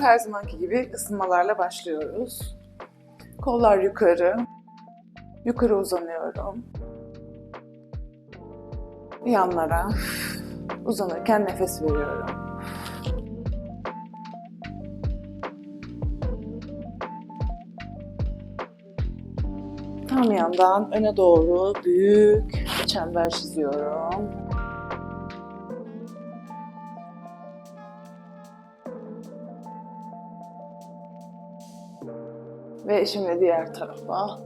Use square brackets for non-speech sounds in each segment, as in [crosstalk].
Her zamanki gibi ısınmalarla başlıyoruz. Kollar yukarı. Yukarı uzanıyorum. Yanlara. Uzanırken nefes veriyorum. Tam yandan öne doğru büyük çember çiziyorum. Ve şimdi diğer tarafa.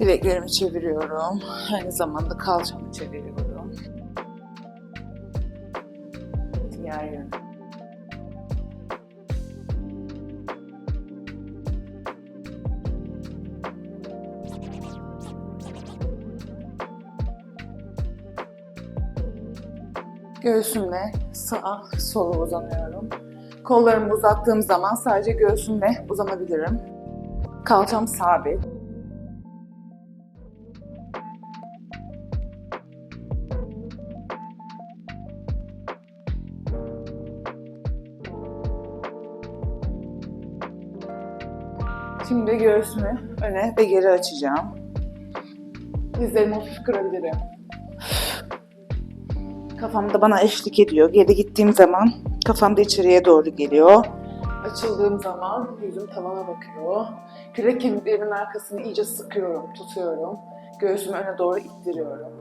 Bileklerimi çeviriyorum. Aynı zamanda kalçamı çeviriyorum. Diğer yöne. Göğsümle sağa sola uzanıyorum. Kollarımı uzattığım zaman sadece göğsümle uzanabilirim. Kalçam sabit. Şimdi göğsümü öne ve geri açacağım. Dizlerimi hafif kırabilirim. Kafam da bana eşlik ediyor. Geri gittiğim zaman kafam da içeriye doğru geliyor. Açıldığım zaman yüzüm tavana bakıyor. Kürek kemiklerimin arkasını iyice sıkıyorum, tutuyorum. Göğsümü öne doğru ittiriyorum.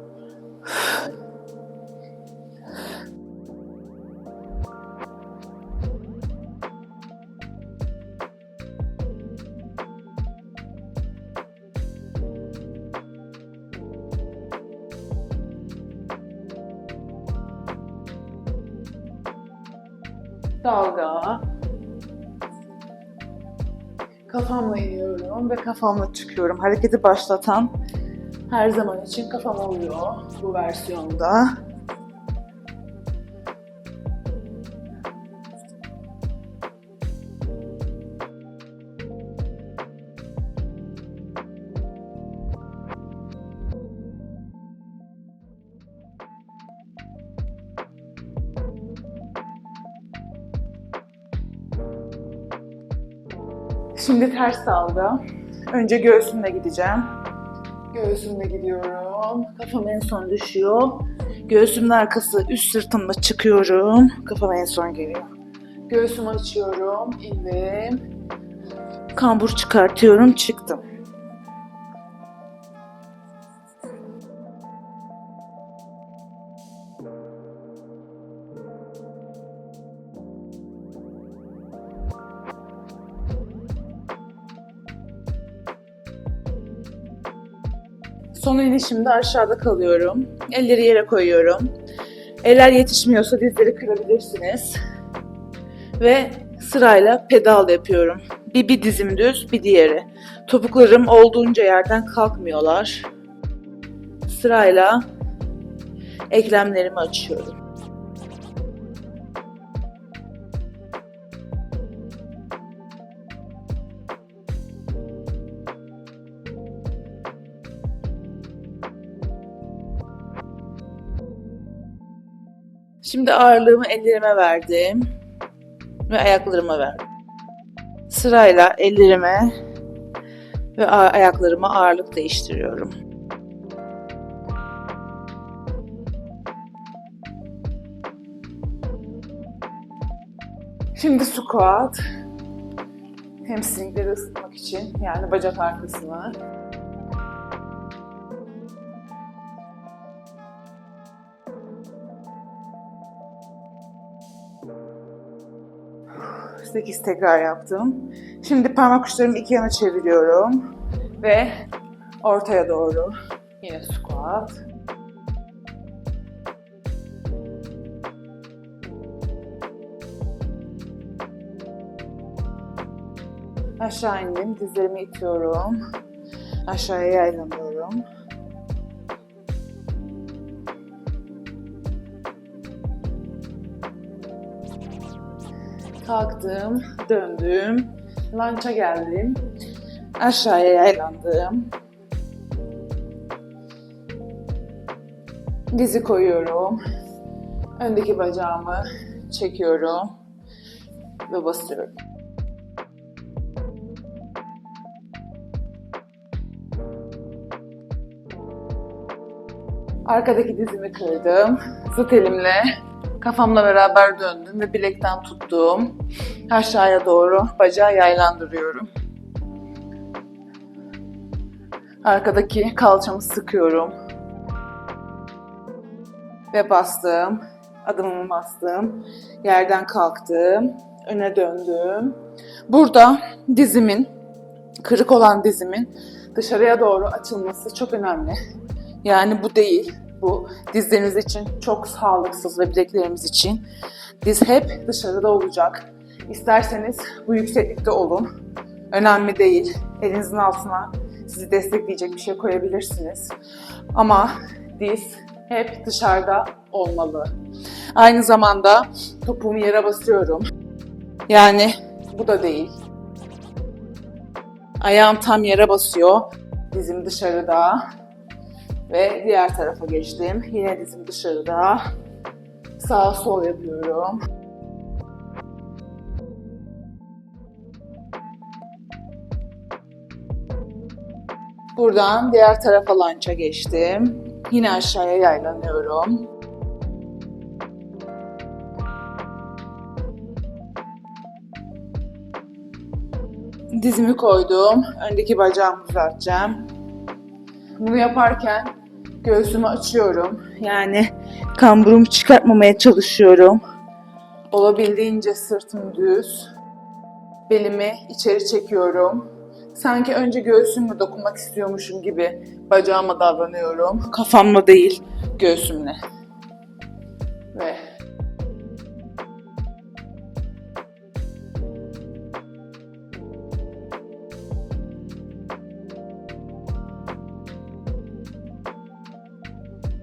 Dalga. Kafamla iniyorum ve kafamla çıkıyorum. Hareketi başlatan her zaman için kafam oluyor bu versiyonda. Şimdi ters dalga. Önce göğsümle gideceğim. Göğsümle gidiyorum. Kafam en son düşüyor. Göğsümün arkası üst sırtımla çıkıyorum. Kafam en son geliyor. Göğsümü açıyorum. indim. Kambur çıkartıyorum. Çıktım. Son inişimde aşağıda kalıyorum. Elleri yere koyuyorum. Eller yetişmiyorsa dizleri kırabilirsiniz. Ve sırayla pedal yapıyorum. Bir, bir dizim düz, bir diğeri. Topuklarım olduğunca yerden kalkmıyorlar. Sırayla eklemlerimi açıyorum. Şimdi ağırlığımı ellerime verdim ve ayaklarıma verdim. Sırayla ellerime ve ayaklarıma ağırlık değiştiriyorum. Şimdi squat. Hamstringleri ısıtmak için yani bacak arkasını. Sekiz tekrar yaptım. Şimdi parmak uçlarımı iki yana çeviriyorum. Ve ortaya doğru. Yine squat. Aşağı indim. Dizlerimi itiyorum. Aşağıya yaylanıyorum. Kalktım, döndüm, Lança geldim. Aşağıya yaylandım. Dizi koyuyorum. Öndeki bacağımı çekiyorum ve basıyorum. Arkadaki dizimi kırdım. Zıt elimle kafamla beraber döndüm ve bilekten tuttum. Aşağıya doğru bacağı yaylandırıyorum. Arkadaki kalçamı sıkıyorum. Ve bastım. Adımımı bastım. Yerden kalktım. Öne döndüm. Burada dizimin, kırık olan dizimin dışarıya doğru açılması çok önemli. Yani bu değil. Bu dizleriniz için çok sağlıksız ve bileklerimiz için. Diz hep dışarıda olacak. İsterseniz bu yükseklikte olun. Önemli değil. Elinizin altına sizi destekleyecek bir şey koyabilirsiniz. Ama diz hep dışarıda olmalı. Aynı zamanda topuğumu yere basıyorum. Yani bu da değil. Ayağım tam yere basıyor. Dizim dışarıda. Ve diğer tarafa geçtim. Yine dizim dışarıda. Sağ sol yapıyorum. Buradan diğer tarafa lança geçtim. Yine aşağıya yaylanıyorum. Dizimi koydum. Öndeki bacağımı uzatacağım. Bunu yaparken göğsümü açıyorum. Yani kamburumu çıkartmamaya çalışıyorum. Olabildiğince sırtım düz. Belimi içeri çekiyorum. Sanki önce göğsümle dokunmak istiyormuşum gibi bacağıma davranıyorum. Kafamla değil, göğsümle. Ve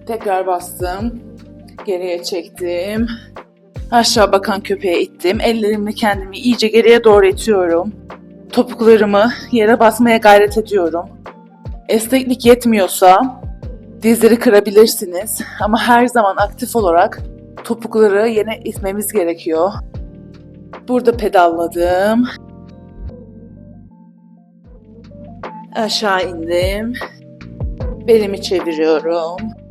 Tekrar bastım. Geriye çektim. Aşağı bakan köpeğe ittim. Ellerimle kendimi iyice geriye doğru itiyorum. Topuklarımı yere basmaya gayret ediyorum. Esneklik yetmiyorsa dizleri kırabilirsiniz. Ama her zaman aktif olarak topukları yine itmemiz gerekiyor. Burada pedalladım. Aşağı indim. Belimi çeviriyorum.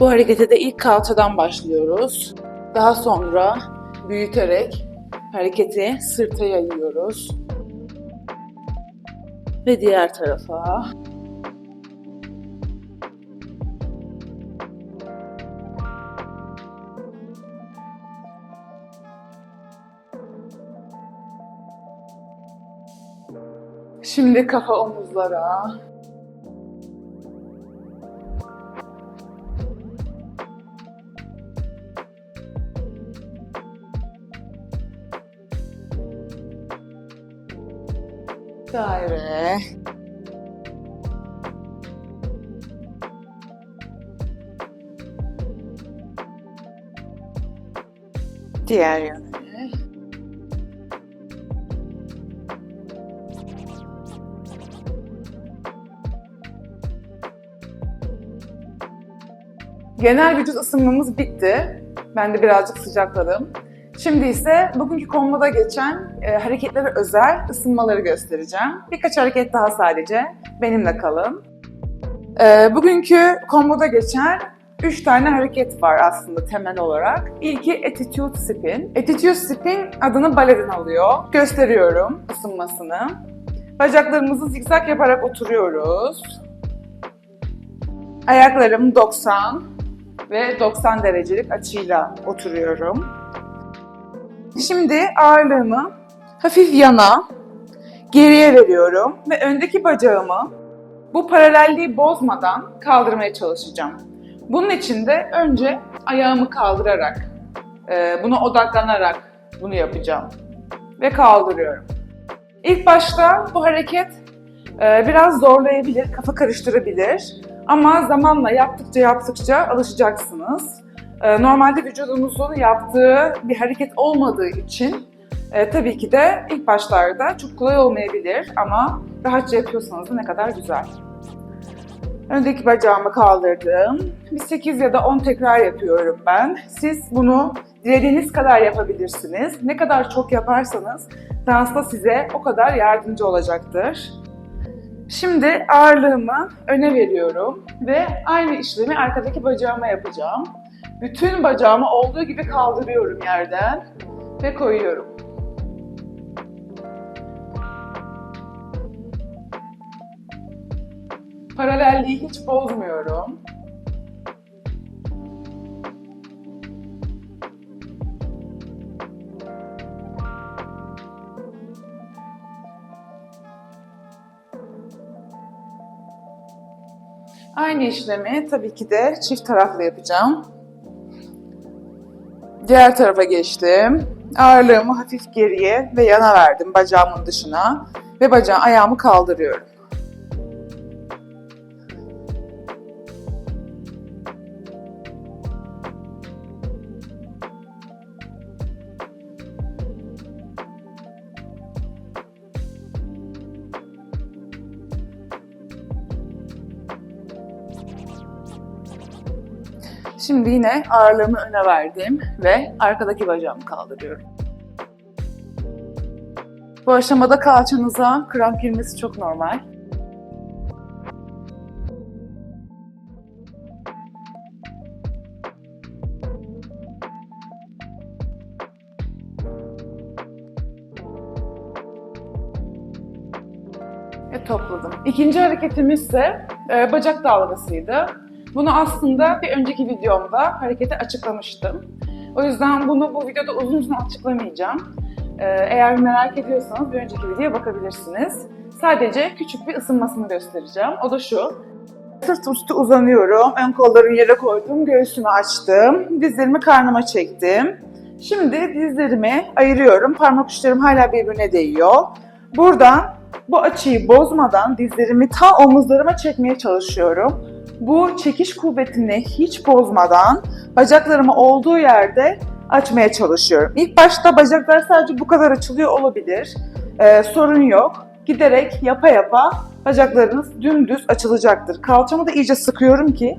Bu harekete de ilk kalçadan başlıyoruz. Daha sonra büyüterek hareketi sırta yayıyoruz. Ve diğer tarafa. Şimdi kafa omuzlara. Daire. Diğer yöne. Genel vücut ısınmamız bitti. Ben de birazcık sıcakladım. Şimdi ise bugünkü kombada geçen e, hareketlere özel ısınmaları göstereceğim. Birkaç hareket daha sadece. Benimle kalın. E, bugünkü komboda geçen 3 tane hareket var aslında temel olarak. İlki Attitude Spin. Attitude Spin adını baleden alıyor. Gösteriyorum ısınmasını. Bacaklarımızı zikzak yaparak oturuyoruz. Ayaklarım 90 ve 90 derecelik açıyla oturuyorum. Şimdi ağırlığımı hafif yana, geriye veriyorum ve öndeki bacağımı bu paralelliği bozmadan kaldırmaya çalışacağım. Bunun için de önce ayağımı kaldırarak, e, buna odaklanarak bunu yapacağım ve kaldırıyorum. İlk başta bu hareket e, biraz zorlayabilir, kafa karıştırabilir ama zamanla yaptıkça yaptıkça alışacaksınız. Ee, Normalde vücudumuzun yaptığı bir hareket olmadığı için E, tabii ki de ilk başlarda çok kolay olmayabilir ama rahatça yapıyorsanız da ne kadar güzel. Öndeki bacağımı kaldırdım. Bir 8 ya da 10 tekrar yapıyorum ben. Siz bunu dilediğiniz kadar yapabilirsiniz. Ne kadar çok yaparsanız dansta size o kadar yardımcı olacaktır. Şimdi ağırlığımı öne veriyorum ve aynı işlemi arkadaki bacağıma yapacağım. Bütün bacağımı olduğu gibi kaldırıyorum yerden ve koyuyorum. Paralelliği hiç bozmuyorum. Aynı işlemi tabii ki de çift taraflı yapacağım. Diğer tarafa geçtim. Ağırlığımı hafif geriye ve yana verdim bacağımın dışına ve bacağım ayağımı kaldırıyorum. Şimdi yine ağırlığımı öne verdim ve arkadaki bacağımı kaldırıyorum. Bu aşamada kalçanıza kramp girmesi çok normal. Ve topladım. İkinci hareketimiz ise e, bacak dalgasıydı. Bunu aslında bir önceki videomda hareketi açıklamıştım. O yüzden bunu bu videoda uzun uzun açıklamayacağım. Ee, eğer merak ediyorsanız bir önceki videoya bakabilirsiniz. Sadece küçük bir ısınmasını göstereceğim. O da şu. Sırt üstü uzanıyorum. Ön kollarımı yere koydum. Göğsümü açtım. Dizlerimi karnıma çektim. Şimdi dizlerimi ayırıyorum. Parmak uçlarım hala birbirine değiyor. Buradan bu açıyı bozmadan dizlerimi ta omuzlarıma çekmeye çalışıyorum. Bu çekiş kuvvetini hiç bozmadan bacaklarımı olduğu yerde açmaya çalışıyorum. İlk başta bacaklar sadece bu kadar açılıyor olabilir. Ee, sorun yok. Giderek yapa yapa bacaklarınız dümdüz açılacaktır. Kalçamı da iyice sıkıyorum ki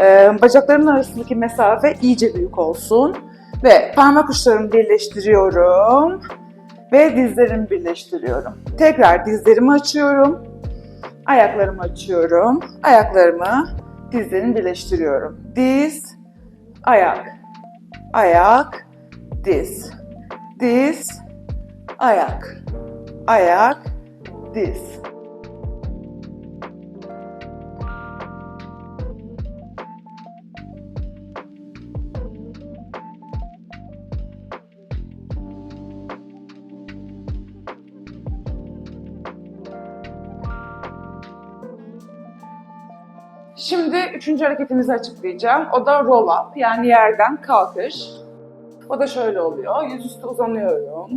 e, bacaklarımın arasındaki mesafe iyice büyük olsun. Ve parmak uçlarımı birleştiriyorum ve dizlerimi birleştiriyorum. Tekrar dizlerimi açıyorum. Ayaklarımı açıyorum. Ayaklarımı dizlerimi birleştiriyorum. Diz, ayak, ayak, diz. Diz, ayak, ayak, diz. Üçüncü hareketimizi açıklayacağım. O da roll up yani yerden kalkış. O da şöyle oluyor. Yüzüstü uzanıyorum.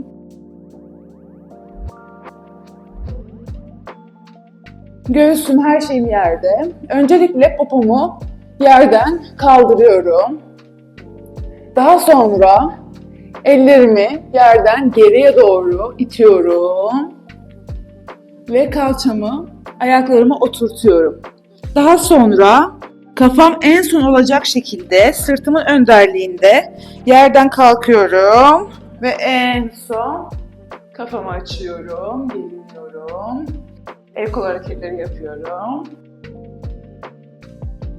Göğsüm her şeyim yerde. Öncelikle popomu yerden kaldırıyorum. Daha sonra ellerimi yerden geriye doğru itiyorum. Ve kalçamı ayaklarıma oturtuyorum. Daha sonra kafam en son olacak şekilde sırtımın önderliğinde yerden kalkıyorum ve en son kafamı açıyorum, geliyorum. El kol hareketleri yapıyorum.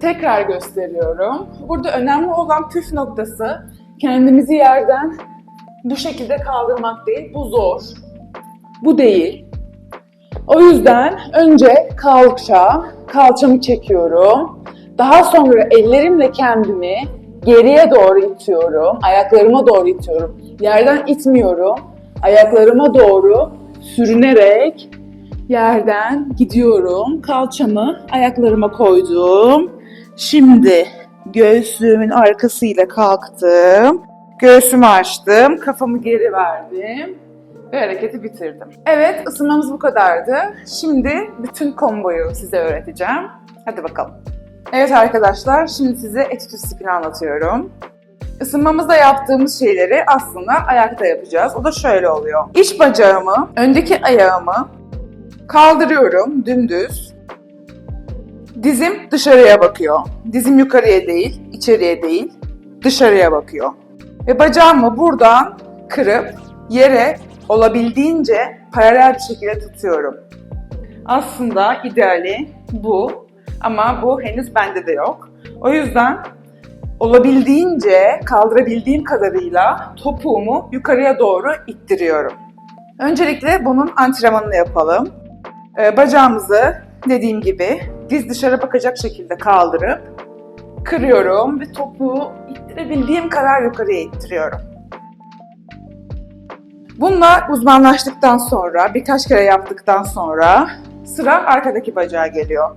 Tekrar gösteriyorum. Burada önemli olan püf noktası kendimizi yerden bu şekilde kaldırmak değil. Bu zor. Bu değil. O yüzden önce kalça, kalçamı çekiyorum. Daha sonra ellerimle kendimi geriye doğru itiyorum. Ayaklarıma doğru itiyorum. Yerden itmiyorum. Ayaklarıma doğru sürünerek yerden gidiyorum. Kalçamı ayaklarıma koydum. Şimdi göğsümün arkasıyla kalktım. Göğsümü açtım. Kafamı geri verdim ve hareketi bitirdim. Evet, ısınmamız bu kadardı. Şimdi bütün komboyu size öğreteceğim. Hadi bakalım. Evet arkadaşlar, şimdi size etüt spini anlatıyorum. Isınmamızda yaptığımız şeyleri aslında ayakta yapacağız. O da şöyle oluyor. İç bacağımı, öndeki ayağımı kaldırıyorum dümdüz. Dizim dışarıya bakıyor. Dizim yukarıya değil, içeriye değil, dışarıya bakıyor. Ve bacağımı buradan kırıp yere olabildiğince paralel bir şekilde tutuyorum. Aslında ideali bu ama bu henüz bende de yok. O yüzden olabildiğince kaldırabildiğim kadarıyla topuğumu yukarıya doğru ittiriyorum. Öncelikle bunun antrenmanını yapalım. Ee, bacağımızı dediğim gibi diz dışarı bakacak şekilde kaldırıp kırıyorum ve topuğu ittirebildiğim kadar yukarıya ittiriyorum. Bununla uzmanlaştıktan sonra, birkaç kere yaptıktan sonra sıra arkadaki bacağa geliyor.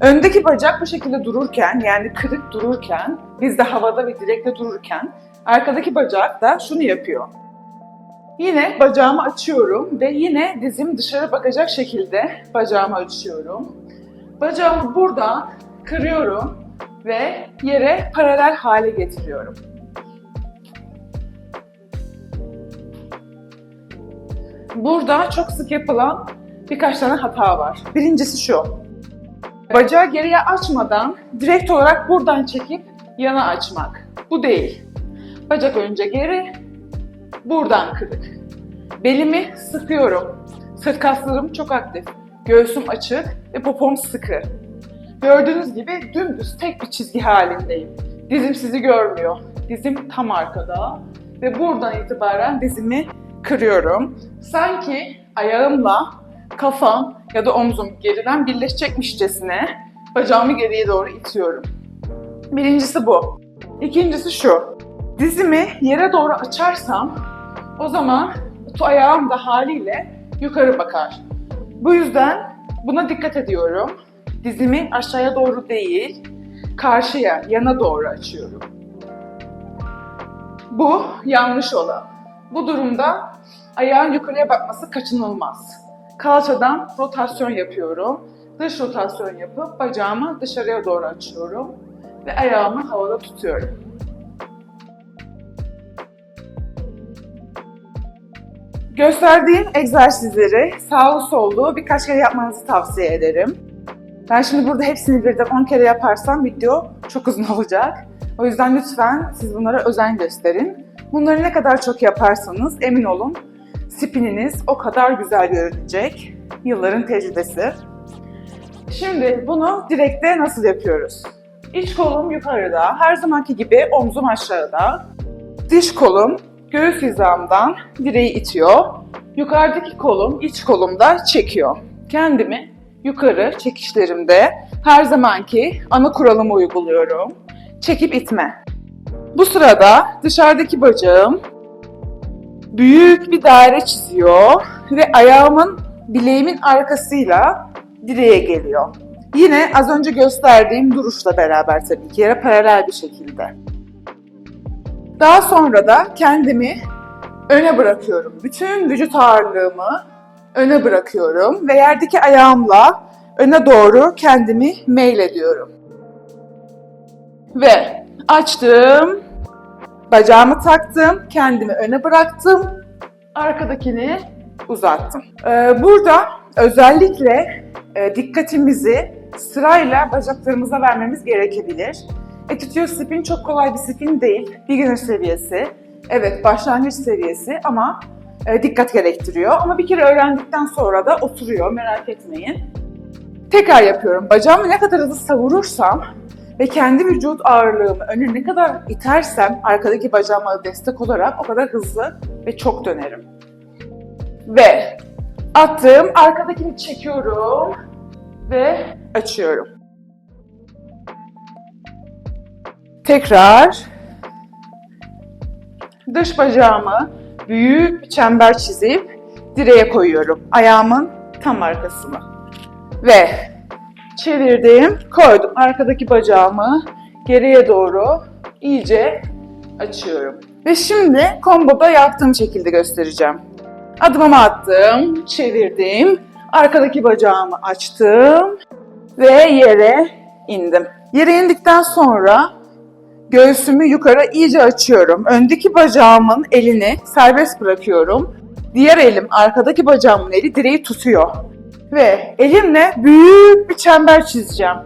Öndeki bacak bu şekilde dururken, yani kırık dururken, biz de havada ve direkte dururken, arkadaki bacak da şunu yapıyor. Yine bacağımı açıyorum ve yine dizim dışarı bakacak şekilde bacağımı açıyorum. Bacağımı buradan kırıyorum ve yere paralel hale getiriyorum. Burada çok sık yapılan birkaç tane hata var. Birincisi şu. Bacağı geriye açmadan direkt olarak buradan çekip yana açmak. Bu değil. Bacak önce geri, buradan kırık. Belimi sıkıyorum. Sırt kaslarım çok aktif. Göğsüm açık ve popom sıkı. Gördüğünüz gibi dümdüz tek bir çizgi halindeyim. Dizim sizi görmüyor. Dizim tam arkada ve buradan itibaren dizimi kırıyorum. Sanki ayağımla kafam ya da omzum geriden birleşecekmişçesine bacağımı geriye doğru itiyorum. Birincisi bu. İkincisi şu. Dizimi yere doğru açarsam o zaman ayağım da haliyle yukarı bakar. Bu yüzden buna dikkat ediyorum. Dizimi aşağıya doğru değil, karşıya, yana doğru açıyorum. Bu yanlış olan. Bu durumda ayağın yukarıya bakması kaçınılmaz. Kalçadan rotasyon yapıyorum. Dış rotasyon yapıp bacağımı dışarıya doğru açıyorum ve ayağımı havada tutuyorum. Gösterdiğim egzersizleri sağlı sollu birkaç kere yapmanızı tavsiye ederim. Ben şimdi burada hepsini birden 10 kere yaparsam video çok uzun [laughs] olacak. O yüzden lütfen siz bunlara özen gösterin. Bunları ne kadar çok yaparsanız emin olun spininiz o kadar güzel görünecek. Yılların tecrübesi. Şimdi bunu direkte nasıl yapıyoruz? İç kolum yukarıda, her zamanki gibi omzum aşağıda. Dış kolum göğüs hizamdan direği itiyor. Yukarıdaki kolum iç kolumda çekiyor. Kendimi yukarı çekişlerimde her zamanki ana kuralımı uyguluyorum. Çekip itme. Bu sırada dışarıdaki bacağım büyük bir daire çiziyor ve ayağımın bileğimin arkasıyla direğe geliyor. Yine az önce gösterdiğim duruşla beraber tabii ki yere paralel bir şekilde. Daha sonra da kendimi öne bırakıyorum. Bütün vücut ağırlığımı öne bırakıyorum ve yerdeki ayağımla öne doğru kendimi meylediyorum. Ve açtım, bacağımı taktım, kendimi öne bıraktım, arkadakini uzattım. Ee, burada özellikle e, dikkatimizi sırayla bacaklarımıza vermemiz gerekebilir. Etütüyo spin çok kolay bir spin değil. Beginner seviyesi. Evet başlangıç seviyesi ama e, dikkat gerektiriyor. Ama bir kere öğrendikten sonra da oturuyor merak etmeyin. Tekrar yapıyorum. Bacağımı ne kadar hızlı savurursam ve kendi vücut ağırlığımı öne ne kadar itersem arkadaki bacağıma destek olarak o kadar hızlı ve çok dönerim. Ve attım, arkadakini çekiyorum ve açıyorum. Tekrar dış bacağımı büyük bir çember çizip direğe koyuyorum. Ayağımın tam arkasına. Ve çevirdim, koydum. Arkadaki bacağımı geriye doğru iyice açıyorum. Ve şimdi komboda yaptığım şekilde göstereceğim. Adımımı attım, çevirdim. Arkadaki bacağımı açtım ve yere indim. Yere indikten sonra Göğsümü yukarı iyice açıyorum. Öndeki bacağımın elini serbest bırakıyorum. Diğer elim arkadaki bacağımın eli direği tutuyor. Ve elimle büyük bir çember çizeceğim.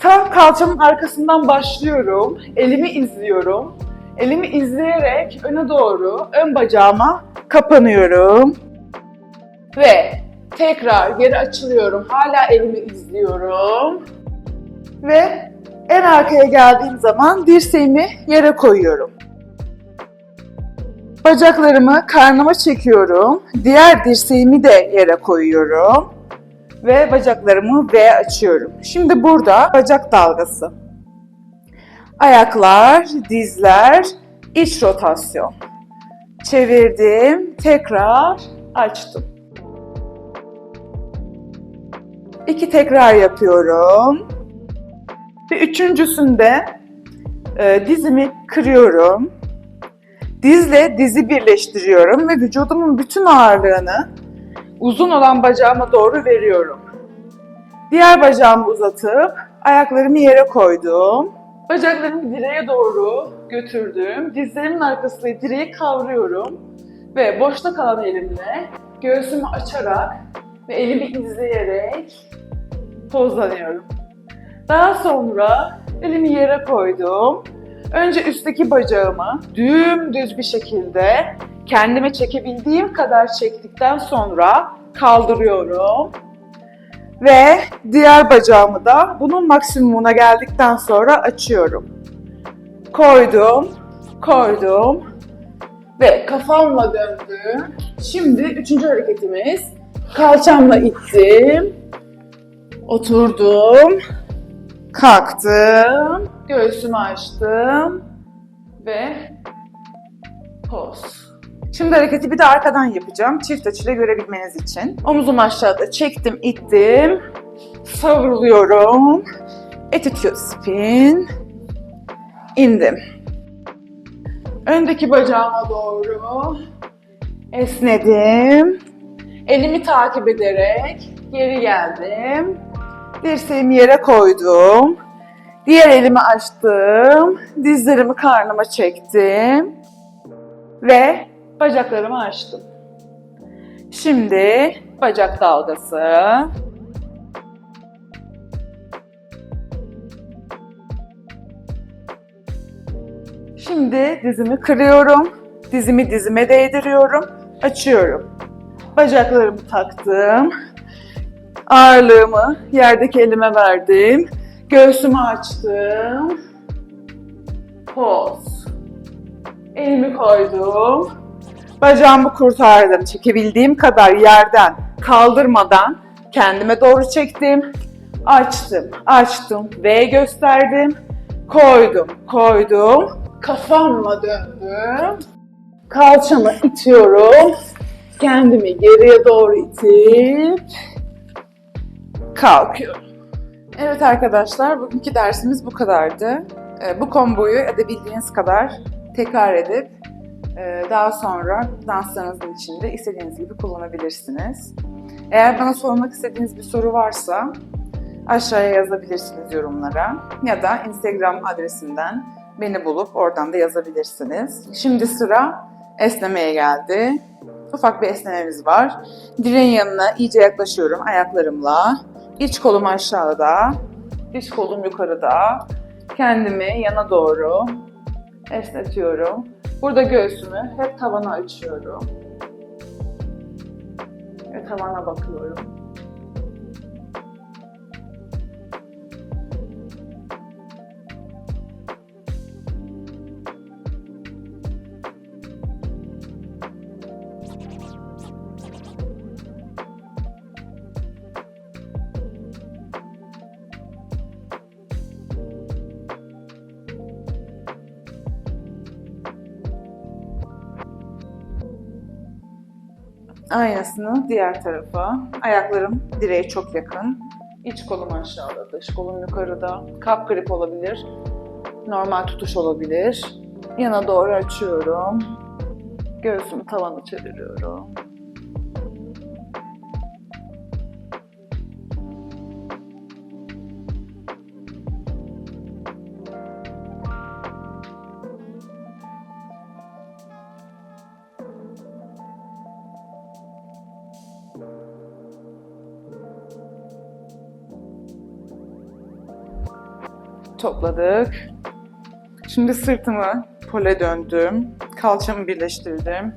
Tam kalçamın arkasından başlıyorum. Elimi izliyorum. Elimi izleyerek öne doğru ön bacağıma kapanıyorum. Ve tekrar geri açılıyorum. Hala elimi izliyorum. Ve en arkaya geldiğim zaman dirseğimi yere koyuyorum. Bacaklarımı karnıma çekiyorum. Diğer dirseğimi de yere koyuyorum. Ve bacaklarımı V açıyorum. Şimdi burada bacak dalgası. Ayaklar, dizler, iç rotasyon. Çevirdim, tekrar açtım. İki tekrar yapıyorum. Ve üçüncüsünde e, dizimi kırıyorum. Dizle dizi birleştiriyorum ve vücudumun bütün ağırlığını uzun olan bacağıma doğru veriyorum. Diğer bacağımı uzatıp ayaklarımı yere koydum. Bacaklarımı direğe doğru götürdüm. Dizlerimin arkasıyla direği kavruyorum. Ve boşta kalan elimle göğsümü açarak ve elimi izleyerek pozlanıyorum. Daha sonra elimi yere koydum. Önce üstteki bacağımı dümdüz bir şekilde kendime çekebildiğim kadar çektikten sonra kaldırıyorum. Ve diğer bacağımı da bunun maksimumuna geldikten sonra açıyorum. Koydum, koydum ve kafamla döndüm. Şimdi üçüncü hareketimiz kalçamla ittim, oturdum, kalktım, göğsümü açtım ve poz. Şimdi hareketi bir de arkadan yapacağım. Çift açıyla görebilmeniz için. Omuzumu aşağıda çektim, ittim. Savruluyorum. Attitude spin. indim. Öndeki bacağıma doğru esnedim. Elimi takip ederek geri geldim. Dirseğimi yere koydum. Diğer elimi açtım. Dizlerimi karnıma çektim. Ve bacaklarımı açtım. Şimdi bacak dalgası. Şimdi dizimi kırıyorum. Dizimi dizime değdiriyorum. Açıyorum. Bacaklarımı taktım. Ağırlığımı yerdeki elime verdim. Göğsümü açtım. Poz. Elimi koydum. Bacağımı kurtardım. Çekebildiğim kadar yerden kaldırmadan kendime doğru çektim. Açtım, açtım. V gösterdim. Koydum, koydum. Kafamla döndüm. Kalçamı itiyorum. Kendimi geriye doğru itip kalkıyorum. Evet arkadaşlar, bugünkü dersimiz bu kadardı. Ee, Bu komboyu edebildiğiniz kadar tekrar edip e, daha sonra danslarınızın içinde istediğiniz gibi kullanabilirsiniz. Eğer bana sormak istediğiniz bir soru varsa aşağıya yazabilirsiniz yorumlara ya da Instagram adresinden beni bulup oradan da yazabilirsiniz. Şimdi sıra esnemeye geldi. Ufak bir esnememiz var. Direğin yanına iyice yaklaşıyorum ayaklarımla. İç kolum aşağıda, dış kolum yukarıda. Kendimi yana doğru esnetiyorum. Burada göğsümü hep tavana açıyorum. Ve tavana bakıyorum. Aynasını diğer tarafa. Ayaklarım direğe çok yakın. İç kolum aşağıda, dış kolum yukarıda. Kap grip olabilir. Normal tutuş olabilir. Yana doğru açıyorum. Göğsümü tavana çeviriyorum. Topladık. Şimdi sırtımı pole döndüm. Kalçamı birleştirdim.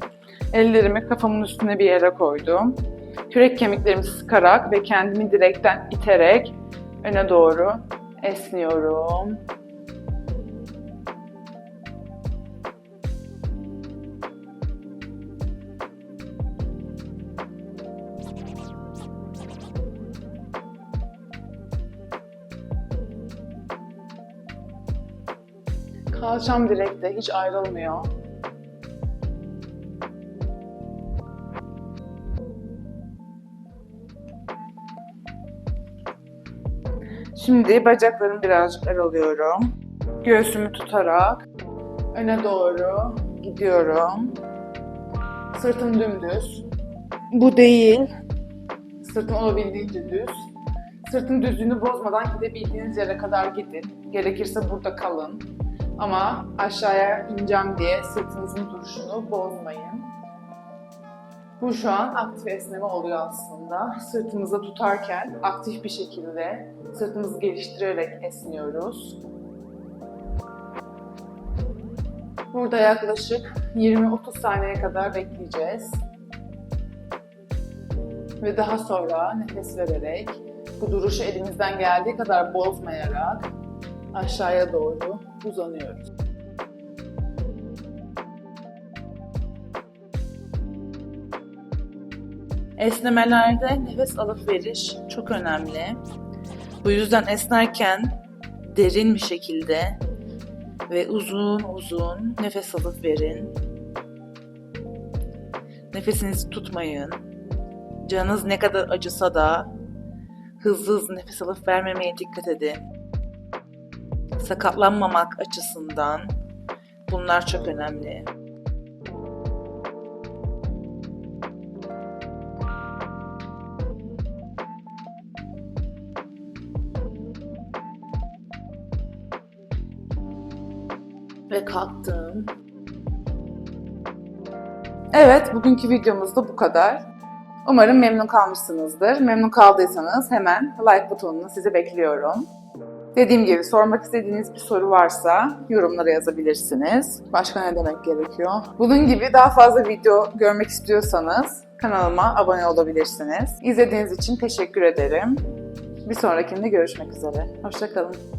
Ellerimi kafamın üstüne bir yere koydum. Kürek kemiklerimi sıkarak ve kendimi direkten iterek öne doğru esniyorum. Kalçam direkte hiç ayrılmıyor. Şimdi bacaklarımı birazcık aralıyorum. Göğsümü tutarak öne doğru gidiyorum. Sırtım dümdüz. Bu değil. Sırtım olabildiğince düz. Sırtın düzlüğünü bozmadan gidebildiğiniz yere kadar gidin. Gerekirse burada kalın. Ama aşağıya ineceğim diye sırtınızın duruşunu bozmayın. Bu şu an aktif esneme oluyor aslında. Sırtımızı tutarken aktif bir şekilde sırtımızı geliştirerek esniyoruz. Burada yaklaşık 20-30 saniye kadar bekleyeceğiz. Ve daha sonra nefes vererek bu duruşu elimizden geldiği kadar bozmayarak aşağıya doğru uzanıyoruz. Esnemelerde nefes alıp veriş çok önemli. Bu yüzden esnerken derin bir şekilde ve uzun uzun nefes alıp verin. Nefesinizi tutmayın. Canınız ne kadar acısa da hızlı hızlı nefes alıp vermemeye dikkat edin. Sakatlanmamak açısından bunlar çok önemli. Ve kalktım. Evet, bugünkü videomuz da bu kadar. Umarım memnun kalmışsınızdır. Memnun kaldıysanız hemen like butonunu sizi bekliyorum. Dediğim gibi sormak istediğiniz bir soru varsa yorumlara yazabilirsiniz. Başka ne demek gerekiyor? Bunun gibi daha fazla video görmek istiyorsanız kanalıma abone olabilirsiniz. İzlediğiniz için teşekkür ederim. Bir sonrakinde görüşmek üzere. Hoşçakalın.